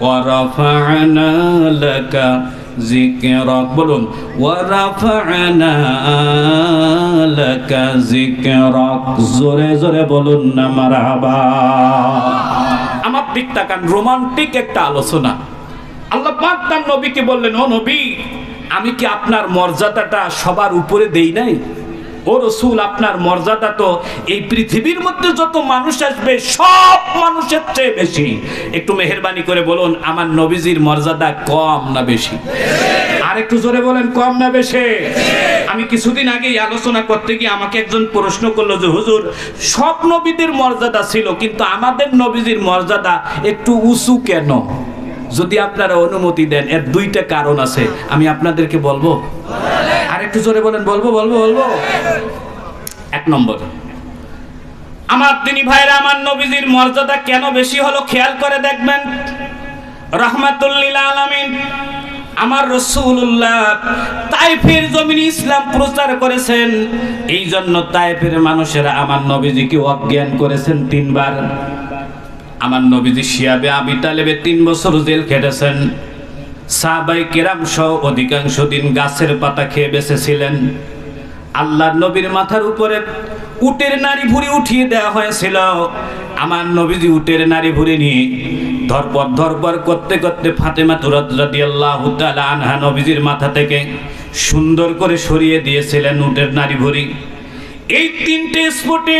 ورفعنا لك ذكرك বলুন ورفعنا لك ذكرك জোরে জোরে বলুন না মারহাবা আমার দিক তাকান রোমান্টিক একটা আলোচনা আল্লাহ পাক তার নবীকে বললেন ও নবী আমি কি আপনার মর্যাদাটা সবার উপরে দেই নাই ও রসুল, আপনার মর্যাদা তো এই পৃথিবীর মধ্যে যত মানুষ আসবে, সব মানুষের চেয়ে বেশি। একটু মেহরবানি করে বলুন, আমার নবীজির মর্যাদা কম না বেশি? আর একটু জোরে বলেন, কম না বেশি? আমি কিছুদিন আগে আলোচনা করতে গিয়ে আমাকে একজন প্রশ্ন করল যে, হুজুর, সব নবীদের মর্যাদা ছিল, কিন্তু আমাদের নবীজির মর্যাদা একটু উঁচু কেন? যদি আপনারা অনুমতি দেন, এর দুইটা কারণ আছে, আমি আপনাদেরকে বলব। আর একটু জোরে বলেন, বলব বলব বলব? এক নম্বর। আমার তিনি ভাইরা, আমার নবীজির মর্যাদা কেন বেশি হলো খেয়াল করে দেখবেন? রহমাতুল্লিল আলামিন আমার রসুল্লাহ তাইফের জমিনে ইসলাম প্রচার করেছেন। এই জন্য তাইফের মানুষেরা আমার নবীজিকে অজ্ঞান করেছেন তিনবার। আমার নবীজি শিয়াবে আবি তালেবে তিন বছর জেল খেটেছেন। সাহাবাই কেরাম সহ অধিকাংশ দিন গাছের পাতা খেয়ে বেঁচেছিলেন। আল্লাহ নবীর মাথার উপরে উটের নারী ভুড়ি উঠিয়ে দেওয়া হয়েছিল। আমার নবীজি উটের নারী ভুড়ি নিয়ে ধরপর ধরপর করতে করতে ফাতেমা তুরাত রাদিয়াল্লাহু তাআলা আনহা নবীজির মাথা থেকে সুন্দর করে সরিয়ে দিয়েছিলেন উটের নারী ভুড়ি। এই তিনটে স্পটে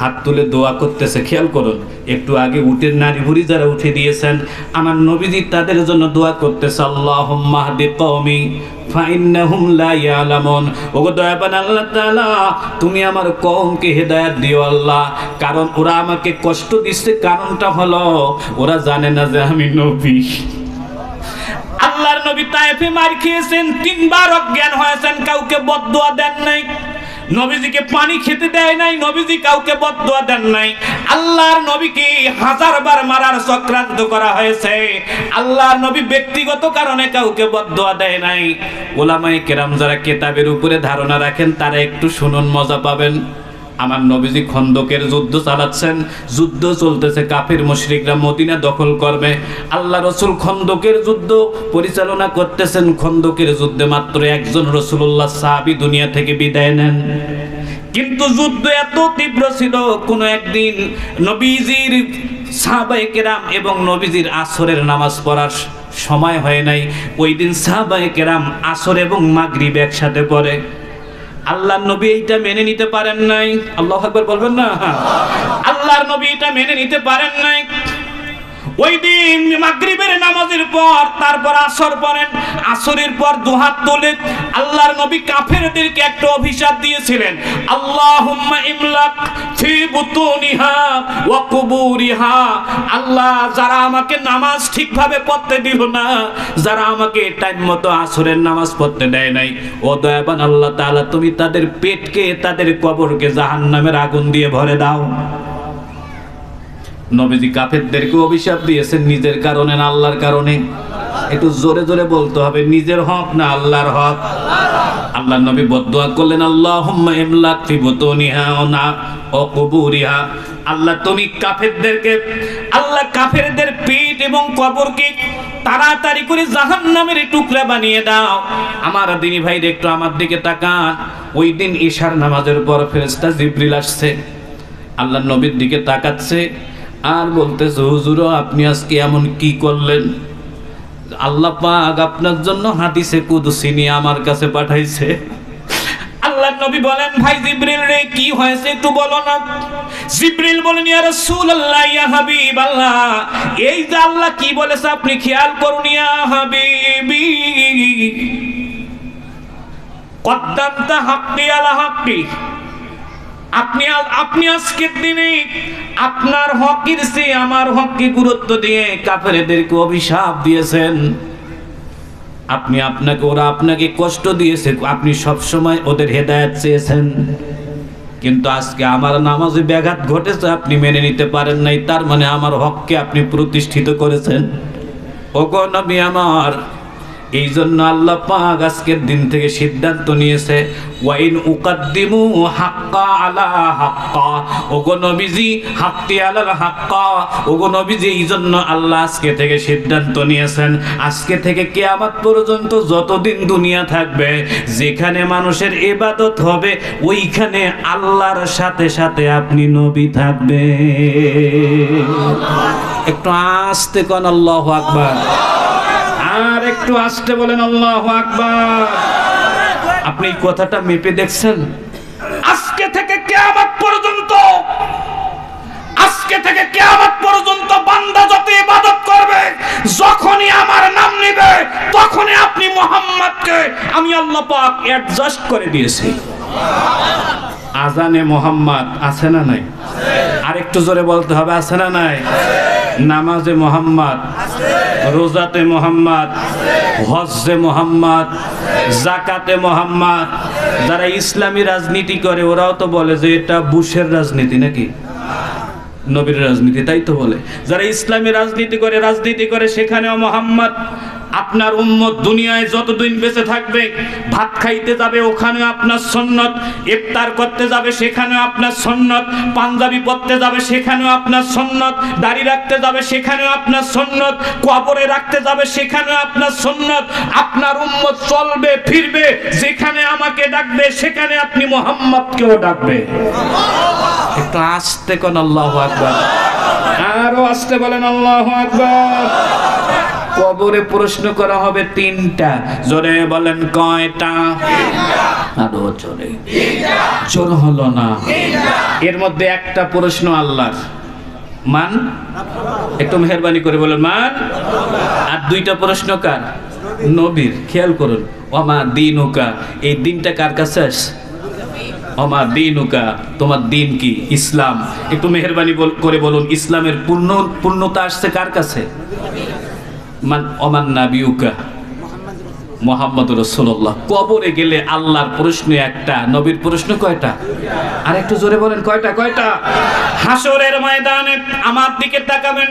হাত তুলে দোয়া করতেছে, খেয়াল করুন একটু আগে উটের নারী ভুড়ি যারা উঠে দিয়েছেন, আমার নবীজি তাদের জন্য দোয়া করতেছে আল্লাহ তাআলা, তুমি আমার কওমকে হেদায়েত দিও আল্লাহ, কারণ ওরা আমাকে কষ্ট দিচ্ছে, কারণটা হলো ওরা জানে না যে আমি নবী। আল্লাহর নবী তায়েফে মার খেয়েছেন, তিনবার অজ্ঞান হয়েছেন, কাউকে বদদোয়া দেন নাই। নবীজিকে পানি খেতে দেয় নাই, নবীজি কাউকে বদদোয়া দেন নাই। আল্লাহর নবীকে হাজারবার মারার চক্রান্ত করা হয়েছে। আল্লাহর নবী ব্যক্তিগত কারণে কাউকে বদদোয়া দেয় নাই। ওলামায়ে কেরাম যারা কেতাবের উপরে ধারণা রাখেন, তারা একটু শুনুন, মজা পাবেন। আমার নবীজি খন্দকের যুদ্ধ চালাচ্ছেন। যুদ্ধ চলতেছে, কাফের মুশরিকরা মদিনা দখল করবে। আল্লাহ রসুল খন্দকের যুদ্ধ পরিচালনা করতেছেন। খন্দকের যুদ্ধে মাত্র একজন রসুল্লাহ সাহাবি দুনিয়া থেকে বিদায় নেন। কিন্তু যুদ্ধ এত তীব্র ছিল, কোনো একদিন নবীজির কেরাম এবং নবীজির আসরের নামাজ পড়ার সময় হয় নাই। ওই দিন কেরাম আসর এবং মাগরিব একসাথে পড়ে। আল্লাহর নবী এইটা মেনে নিতে পারেন নাই। আল্লাহ একবার বলবেন না? আল্লাহর নবী এটা মেনে নিতে পারেন নাই। ওই দিন মাগরিবের নামাজের পর, তারপর আসর পড়েন। আসরের পর দুহাত তোলে আল্লাহর নবী কাফেরদেরকে একটা অভিশাপ দিয়েছিলেন। আল্লাহুম্মা ইমলাক ফি বুতুনিহা ওয়া কুবুরিহা। আল্লাহ, যারা আমাকে নামাজ ঠিকভাবে পড়তে দিল না, যারা আমাকে টাইম মতো আসরের নামাজ পড়তে দেয় নাই, ও দয়াবান আল্লাহ তাআলা, তুমি তাদের পেটকে, তাদের কবরকে জাহান্নামের আগুন দিয়ে ভরে দাও। নবীজি কাফেরদেরকে অভিশাপ দিয়েছেন, নিজের কারণে না আল্লাহর কারণে? একটু জোরে জোরে বলতে হবে, নিজের হক না আল্লাহর হক? আল্লাহ নবী বদুয়া করলেন, আল্লাহুম্মা ইমলাক ফি বুতুনিহা ওয়া না ও কুবুরিহা। আল্লাহ তুমি কাফেরদেরকে, আল্লাহ কাফেরদের পেট এবং কবরকে তাড়াতাড়ি করে জাহান্নামের টুকরা বানিয়ে দাও। আমার দিনী ভাই একটু আমার দিকে তাকান। ওই দিন ঈশার নামাজের পর ফেরেশতা জিবরিল আসছে। আল্লাহ নবীর দিকে তাকাচ্ছে। আর বলতেছে, হুজুর, আপনি আজকে এমন কি করলেন? আল্লাহ পাক আপনার জন্য হাদিসে কুদসি নিয়ে আমার কাছে পাঠাইছে। আল্লাহ নবী বলেন, ভাই রে, কি হয়েছে বলো না। বলেন এই আল্লাহ কি বলেছে আপনি আপনি আজকের দিনে আপনার হকের চেয়ে আমার হককে গুরুত্ব দিয়ে কাফেরদেরকে অভিশাপ দিয়েছেন। আপনি আপনাকে, ওরা আপনাকে কষ্ট দিয়েছে, আপনি সব সময় ওদের হেদায়েত চেয়েছেন। কিন্তু আজকে আমার নামাজে ব্যাঘাত ঘটেছে, আপনি মেনে নিতে পারেন নাই, তার মানে আমার হককে আপনি প্রতিষ্ঠিত করেছেন। ওগো নবী আমার এই জন্য আল্লাহ পাক আজকের দিন থেকে সিদ্ধান্ত নিয়েছে, ওয়াইন উকাদ্দিমু হাক্কা আলা হাক্কা। ওগো নবীজি, হাক্কি আলাল হাক্কা। ওগো নবীজি এই জন্য আল্লাহ আজকে থেকে সিদ্ধান্ত নিয়েছেন, আজকে থেকে কিয়ামত পর্যন্ত যতদিন দুনিয়া থাকবে, যেখানে মানুষের ইবাদত হবে, ওইখানে আল্লাহর সাথে সাথে আপনি নবী থাকবে একটু আস্তে কন, আল্লাহু আকবার। আর একটু আসতে বলেন, আল্লাহ আকবার। আপনি কথাটা মেপে দেখছেন? আজকে থেকে কেয়ামত পর্যন্ত, আজকে থেকে কেয়ামত পর্যন্ত বান্দা যত ইবাদত করবে, যখনই আমার নাম নিবে, তখনই আপনি মোহাম্মদকে আমি আল্লাহ পাক অ্যাডজাস্ট করে দিয়েছি। আজানে মোহাম্মদ আছে না নাই? আর একটু জোরে বলতে হবে, আছে না নাই? নামাজে মোহাম্মদ, রোজাতে মোহাম্মদ হজে মোহাম্মদ জাকাতে মোহাম্মদ। যারা ইসলামী রাজনীতি করে, ওরাও তো বলে যে এটা বুশের রাজনীতি নাকি? নবীর রাজনীতি, তাই তো বলে। যারা ইসলামী রাজনীতি করে রাজনীতি করে, সেখানেও মোহাম্মদ। আপনার উম্মত দুনিয়ায় যতদিন বেঁচে থাকবে, ভাত খাইতে যাবে, ওখানে আপনার সন্ন্যত, ইফতার করতে যাবে সেখানেও আপনার সন্ন্যত, পাঞ্জাবি পরতে যাবে সেখানেও আপনার সন্ন্যত, দাড়ি রাখতে যাবে সেখানেও আপনার সন্ন্যত, কবরে রাখতে যাবে সেখানেও আপনার সন্ন্যত, আপনার উম্মত চলবে, ফিরবে, যেখানে আমাকে ডাকবে, সেখানে আপনি মোহাম্মদকেও ডাকবে। একটু আসতে কোন আল্লাহ আকবার। আরও আস্তে বলেন আল্লাহ আকবার। কবরে প্রশ্ন করা হবে তিনটা। জোরে বলেন কয়টা? আরও জোরে। জোর হলো না। এর মধ্যে একটা প্রশ্ন আল্লাহর। মান? একটু মেহরবানি করে বলেন মান? আর দুইটা প্রশ্ন কার? নবীর। খেয়াল করুন। ওমা দিনুকা। এই দিনটা কার কাছে অমা দিনুকা। তোমার দিন কি? ইসলাম। একটু মেহরবানি করে বলুন ইসলামের পূর্ণ পূর্ণতা আসছে কার কাছে? মান অমান নাবিউকা? মোহাম্মদ রসুল্লাহ কবরে গেলে আল্লাহর প্রশ্ন একটা, নবীর প্রশ্ন কয়টা? আর একটু জোরে বলেন, কয়টা কয়টা? হাসরের ময়দানে আমার দিকে তাকাবেন।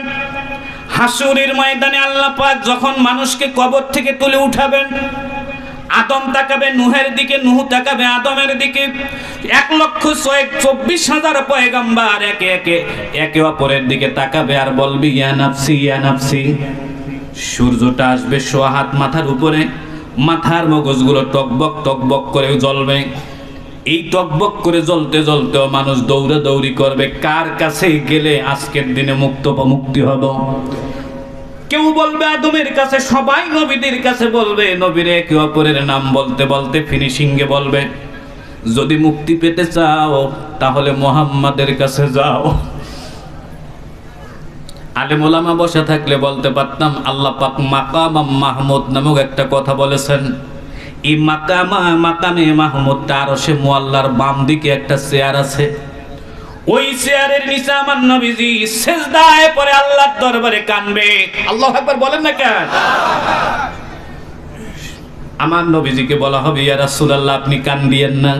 হাসুরের ময়দানে আল্লাহ পাক যখন মানুষকে কবর থেকে তুলে উঠাবেন, আদম তাকাবে নুহের দিকে, নুহ তাকাবে আদমের দিকে। এক লক্ষ ছয় চব্বিশ হাজার পয়গাম্বার একে একে একে অপরের দিকে তাকাবে আর বলবি, ইয়া নাফসি ইয়া নাফসি। সূর্যটা আসবে সোয়া হাত মাথার উপরে, মাথার মগজগুলো টকবক টকবক করে জ্বলবে। এই টকবক করে জ্বলতে জ্বলতেও মানুষ দৌড়ে দৌড়ি করবে, কার কাছে গেলে আজকের দিনে মুক্ত মুক্তি হব? কেউ বলবে, আদমের কাছে সবাই নবীদের কাছে বলবে। নবীর একে অপরের নাম বলতে বলতে ফিনিশিং এ বলবে, যদি মুক্তি পেতে চাও, তাহলে মোহাম্মদের কাছে যাও। আলেম ওলামা বসে থাকলে বলতে পারতাম, আল্লাহ পাক মাকাম মাহমুদ নামক একটা কথা বলেছেন। এই মাকামা, মাকামে মাহমুদ তার সে মোয়াল্লার বাম দিকে একটা চেয়ার আছে। ওই চেয়ারের নিচে আমার নবীজি সেজদায় পরে আল্লাহর দরবারে কানবে। আল্লাহ একবার বলেন না কেন? আমার নবীজিকে বলা হবে, ইয়া রাসূলুল্লাহ, আপনি কান দিয়েন না।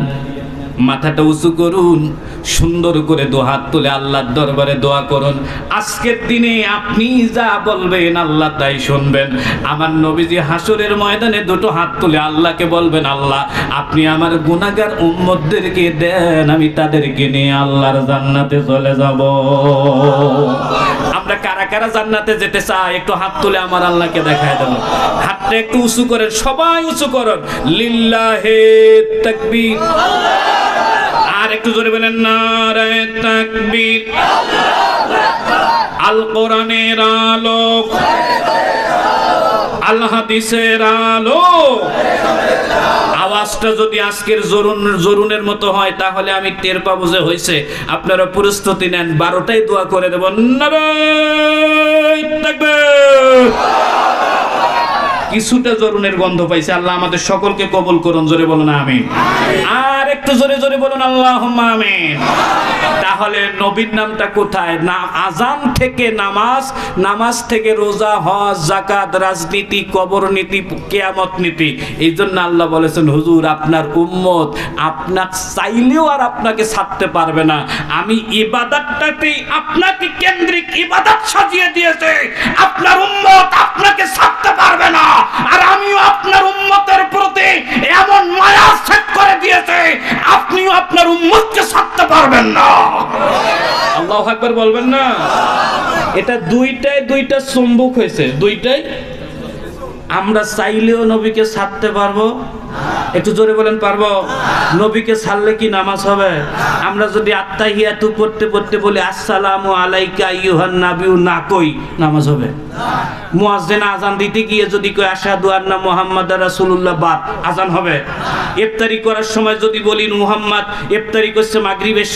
মাথাটা উঁচু করুন, সুন্দর করে হাত তুলে আল্লাহর দরবারে দোয়া করুন। আজকের দিনে আপনি যা বলবেন আল্লাহ তাই শুনবেন। আমার নবীজি হাসরের ময়দানে দুটো হাত তুলে আল্লাহকে বলবেন, আল্লাহ, আপনি আমার গুনাহগার উম্মতদেরকে দেন, আমি তাদেরকে নিয়ে আল্লাহর জান্নাতে চলে যাব। আমরা কারা কারা জান্নাতে যেতে চাই? একটু হাত তুলে আমার আল্লাহকে দেখায় দেন। হাতটা একটু উঁচু করেন, সবাই উঁচু করেন। লিল্লাহে তাকবীর। আর একটু জোরে বলেন আল কোরআনের আলোক আল হাদিসের আওয়াজটা যদি আজকের জরুন, জরুনের মতো হয়, তাহলে আমি টের পাবো যে হয়েছে। আপনারা প্রস্তুতি নেন বারোটাই দোয়া করে দেব কিছুটা জরুনের গন্ধ পাইছে। আল্লাহ আমাদের সকলকে কবল করুন, জোরে বলুন আমি আর আর একটু জোরে জোরে বলুন আল্লাহ তাহলে নবীর নামটা কোথায়? না, আজান থেকে নামাজ নামাজ থেকে রোজা, হজ জাকাত রাজনীতি, কবর নীতি, কেয়ামত নীতি। এই জন্য আল্লাহ বলেছেন, হুজুর, আপনার উম্মত আপনার চাইলেও আর আপনাকে ছাড়তে পারবে না। আমি ইবাদতটাতেই আপনাকে কেন্দ্রিক ইবাদত সাজিয়ে দিয়েছে। আপনার উম্মত আপনাকে ছাড়তে পারবে না। আর আমিও আপনার উম্মতের প্রতি এমন মায়া সেট করে দিয়েছে আপনিও আপনার উম্মতকে ছাড়তে পারবেন না। আল্লাহ একবার বলবেন না? এটা দুইটাই দুইটা চুম্বক হয়েছে। দুইটাই? আমরা চাইলেও নবীকে ছাড়তে পারব একটু জোরে বলেন, পারব? নবীকে ছাড়লে কি নামাজ হবে? আমরা যদি আত্মাহিয়াতু পড়তে পড়তে বলি, আসসালামু আলাইকা ইউহান নাবিউ, না কই নামাজ হবে। ইফতারি করার সময় যদি বলি, মুহাম্মদ, ইফতারি করছে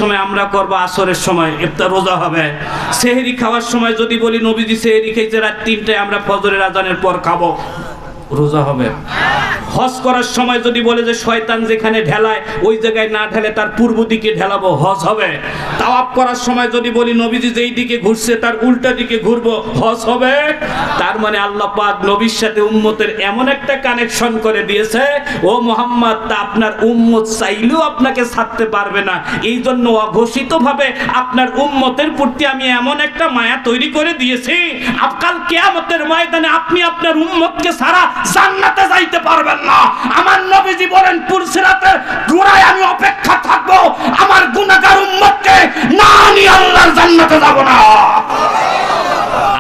সময়, আমরা করব আসরের সময় হবে। সেহরি খাওয়ার সময় যদি বলি রাত তিনটায়, আমরা ফজরের আজানের পর খাব। রোজা হবে। হজ করার সময় যদি বলে যে শয়তান যেখানে ঢেলায়, ওই জায়গায় না ঢেলে তার পূর্ব দিকে ঢেলাবো, হজ হবে। তাওয়াব করার সময় যদি বলি, নবীজি যেই দিকে ঘুরছে, তার উল্টা দিকে ঘুরবো, হজ হবে। তার মানে আল্লাহ পাক নবীর সাথে উম্মতের এমন একটা কানেকশন করে দিয়েছে, ও মোহাম্মদ, তা আপনার উম্মত চাইলেও আপনাকে ছাড়তে পারবে না। এই জন্য অঘোষিতভাবে আপনার উম্মতের প্রতি আমি এমন একটা মায়া তৈরি করে দিয়েছি, আজকাল কেয়ামতের ময়দানে আপনি আপনার উম্মতকে ছাড়া জান্নাতে যাইতে পারবেন না। আমার নবীজি বলেন পুরসিরাতের গোড়ায় আমি অপেক্ষা থাকব। আমার গুনাহগার উম্মতকে না নিয়ে আল্লাহর জান্নাতে যাব না।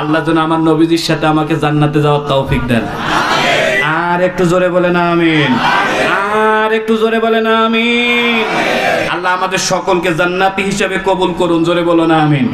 আল্লাহ যেন আমার নবীজির সাথে আমাকে জান্নাতে যাওয়ার তৌফিক দেন। আর একটু জোরে বলেন আমিন। আর একটু জোরে বলেন আমিন। আল্লাহ আমাদের সকলকে জান্নাতি হিসেবে কবুল করুন, জোরে বলো না আমিন।